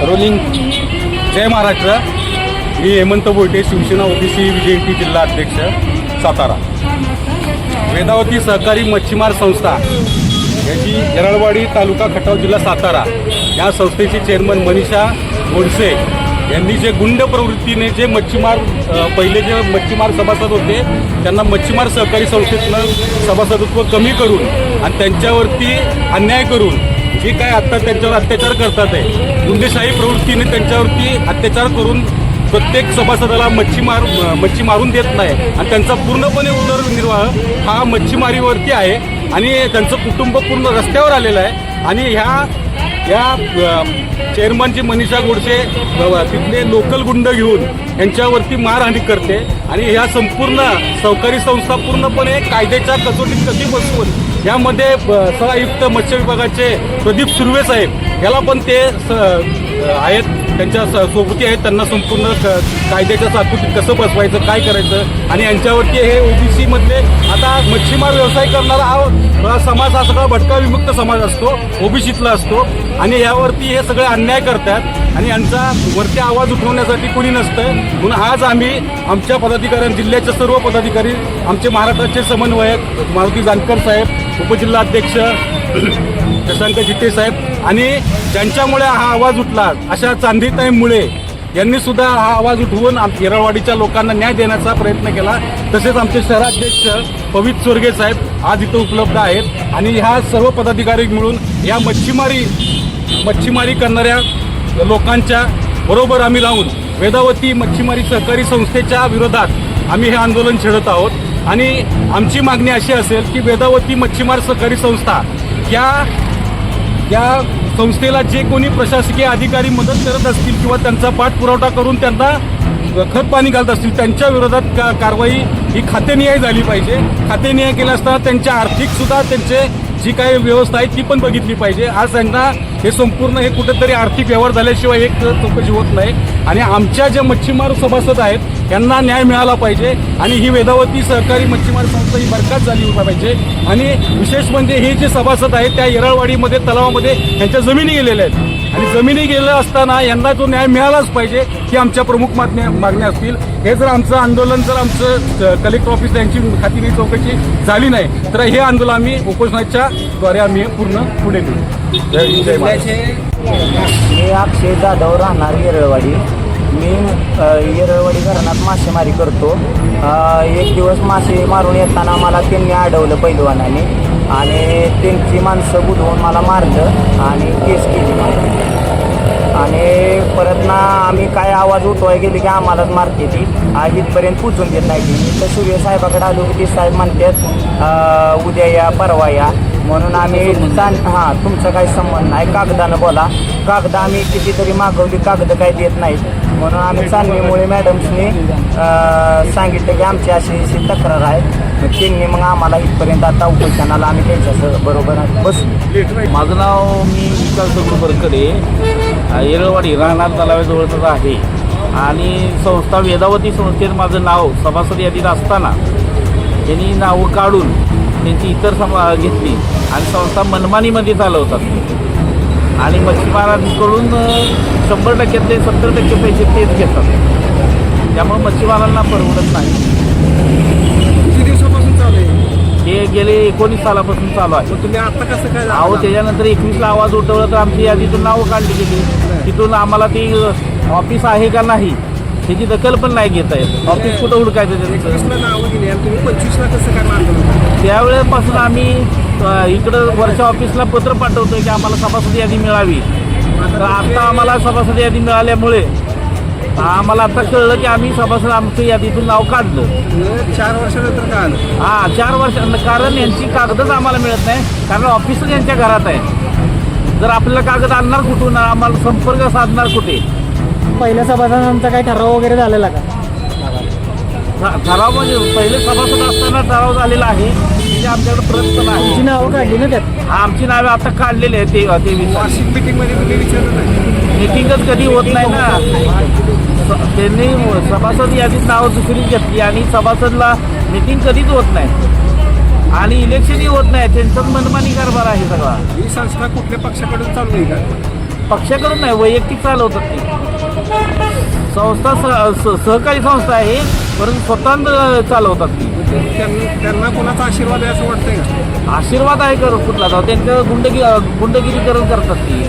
Rolling. जय महाराष्ट्र. मी Hemant बोलटे Shiv Sena OBC विजयंती जिल्हा अध्यक्ष सातारा. वेदावती सहकारी मच्छीमार संस्था याची येरळवाडी तालुका खटाव जिल्हा सातारा. या संस्थेचे चेअरमन मनीषा गोडसे यांनी जे गुंड प्रवृत्तीने जे मच्छीमार पहिले जे मच्छीमार सभासद होते त्यांना मच्छीमार सहकारी संस्थेतनं सभासदत्व कमी करून आणि त्यांच्यावरती अन्याय करून जे काय आत्ता त्यांच्यावर अत्याचार करतात आहे. गुंडेशाही प्रवृत्तीने त्यांच्यावरती अत्याचार करून प्रत्येक सभासदाला मच्छी मार मच्छी मारून देत नाही. आणि त्यांचा पूर्णपणे उदरनिर्वाह हा मच्छीमारीवरती आहे. आणि त्यांचं कुटुंब पूर्ण रस्त्यावर आलेलं आहे. आणि ह्या या चेअरमनची मनीषा गोडसे तिथले लोकल गुंड घेऊन यांच्यावरती मारहाणी करते. आणि ह्या संपूर्ण सहकारी संस्था पूर्णपणे कायद्याच्या कसोटीत कधी बसवून यामध्ये सहआयुक्त मत्स्य विभागाचे प्रदीप सुर्वे साहेब याला पण ते स- आहेत त्यांच्या स- सोबती आहेत त्यांना संपूर्ण क- कायद्याच्या साकृतीत कसं बसवायचं काय करायचं आणि यांच्यावरती हे ओबीसी मधले आता मच्छीमार व्यवसाय करणारा हा हा समाज हा सगळा भटका विमुक्त समाज असतो ओबीसीतला असतो आणि यावरती हे सगळे अन्याय करतात आणि यांचा वरती आवाज उठवण्यासाठी कोणी नसतं म्हणून आज आम्ही आमच्या पदाधिकाऱ्यां जिल्ह्याचे सर्व पदाधिकारी आमचे महाराष्ट्राचे समन्वयक मारुती जानकर साहेब उपजिल्हाध्यक्ष शशांक जिते साहेब. आणि ज्यांच्यामुळे हा आवाज उठला अशा चांदीताईमुळे यांनी सुद्धा हा आवाज उठवून आम- येरळवाडीच्या लोकांना न्याय देण्याचा प्रयत्न केला. तसेच आमचे शहराध्यक्ष पवित चोरगे साहेब आज इथं उपलब्ध आहेत. आणि ह्या सर्व पदाधिकारी मिळून या मच्छीमारी मच्छीमारी करणाऱ्या लोकांच्या बरोबर आम्ही राहून वेदावती मच्छीमारी सहकारी संस्थेच्या विरोधात आम्ही हे आंदोलन छेडत आहोत. आणि आमची मागणी अशी असेल की वेदावती मच्छीमार सहकारी संस्था या या संस्थेला जे कोणी प्रशासकीय अधिकारी मदत करत असतील किंवा त्यांचा पाठपुरवठा करून त्यांना खत पाणी घालत असतील त्यांच्या विरोधात का कारवाई ही खातेनिहाय झाली पाहिजे. खातेनिहाय केलं असताना त्यांच्या आर्थिकसुद्धा त्यांचे जी काही व्यवस्था आहे ती पण बघितली पाहिजे. आज त्यांना हे संपूर्ण हे कुठेतरी आर्थिक व्यवहार झाल्याशिवाय एक चौकशी होत नाही. आणि आमच्या ज्या मच्छीमार सभासद आहेत यांना न्याय मिळाला पाहिजे आणि ही वेदावती सहकारी मच्छीमार संस्था ही बरखास्त झाली पाहिजे. आणि विशेष म्हणजे हे जे सभासद आहेत त्या येरळवाडीमध्ये तलावामध्ये यांच्या जमिनी गेलेल्या आहेत. आणि जमिनी गेल्या असताना यांना जो न्याय मिळालाच पाहिजे ही आमच्या प्रमुख मागण्या मागण्या असतील. हे जर आमचं आंदोलन जर आमचं कलेक्टर ऑफिस यांची खातीने चौकशी झाली नाही तर हे आंदोलन आम्ही उपोषणाच्या द्वारे आम्ही पूर्ण पुढे नेऊ. मी अक्षय जाधव राहणार येरळवाडी. मी येरळवाडी धरणात मासेमारी करतो. एक दिवस मासे मारून येताना मला त्यांनी अडवलं पैलवानाने आणि त्यांची माणसं बुधवून मला मारलं आणि केस केली मला. आणि परत ना आम्ही काय आवाज उठवाय गेले की आम्हालाच मारते ती. इथपर्यंत पोचून देत नाही ती. मी तर सूर्य साहेबाकडे आलो की ती साहेब म्हणतात उद्या या परवा या. म्हणून आम्ही हां तुमचा काही संबंध नाही. कागदानं बोला. कागद आम्ही कितीतरी मागवली कागद काही देत नाहीत. म्हणून आम्ही चांदणीमुळे मॅडम्सनी सांगितलं की आमची अशी अशी तक्रार आहे. मग त्यांनी मग आम्हाला इथपर्यंत आता उपोषणाला आम्ही त्यांच्या बरोबर बस माझं नाव मी विकास दगडू बरकडे येरळवाडी राहणार तलाव्याजवळच आहे. आणि संस्था वेदावती संस्थेत माझं नाव सभासद यादीत असताना त्यांनी नावं काढून त्यांची इतर समा घेतली. आणि संस्था मनमानीमध्ये चालवतात. आणि मच्छीमारांकडून शंभर टक्क्यातले सत्तर टक्के पैसे तेच घेतात. त्यामुळे मच्छीमारांना परवडत नाही. किती दिवसापासून चालू आहे? हे गेले एकोणीस सालापासून चालू आहे. तुम्ही आता कसं काय अहो त्याच्यानंतर एकवीसला आवाज उठवला तर आमची यादीतून नावं काढली गेली. तिथून आम्हाला ती ऑफिस आहे का नाही त्याची दखल पण नाही घेता येत. ऑफिस कुठं हुडकायचं त्याचं? एकवीसला नावं दिली आणि तुम्ही पंचवीसला कसं काय मारलं त्यावेळेपासून आम्ही इकडं वरच्या ऑफिसला पत्र पाठवतोय की आम्हाला सभासद यादी मिळावी. तर आता आम्हाला सभासद यादी मिळाल्यामुळे आम्हाला आता कळलं की आम्ही सभासद आमचं यादीतून नाव काढलं. चार वर्षानंतर आलं? हा चार वर्ष कारण यांची कागदच आम्हाला मिळत नाही कारण ऑफिसच यांच्या घरात आहे. जर आपल्याला कागद आणणार कुठून आम्हाला संपर्क साधणार कुठे? पहिल्या सभासदांचा काही ठराव वगैरे झालेला का? ठराव म्हणजे पहिले सभासद असताना ठराव झालेला आहे. आमच्याकडे आहे. नावं काढली ना त्यात हा, आमची नावे आता काढलेली आहे ते वार्षिक मीटिंगमध्ये तुम्ही विचारलं नाही. मिटिंगच कधी होत नाही ना. स- त्यांनी सभासद यादीत नावं दुसरी घेतली आणि सभासदला मिटिंग कधीच होत नाही. आणि इलेक्शनही होत नाही. त्यांचाच मनमानी कारभार आहे सगळा. ही संस्था कुठल्या पक्षाकडून चालू आहे का? पक्षाकडून नाही वैयक्तिक चालवतात ती. संस्था स- सहकारी संस्था आहे परंतु स्वतंत्र चालवतात ती. त्यांना त्यांना कोणाचा आशीर्वाद आहे असं वाटतंय का? आशीर्वाद आहे कर कुठला? जाऊ त्यांचं गुंडगी गुंडगिरीकरण करतात ती.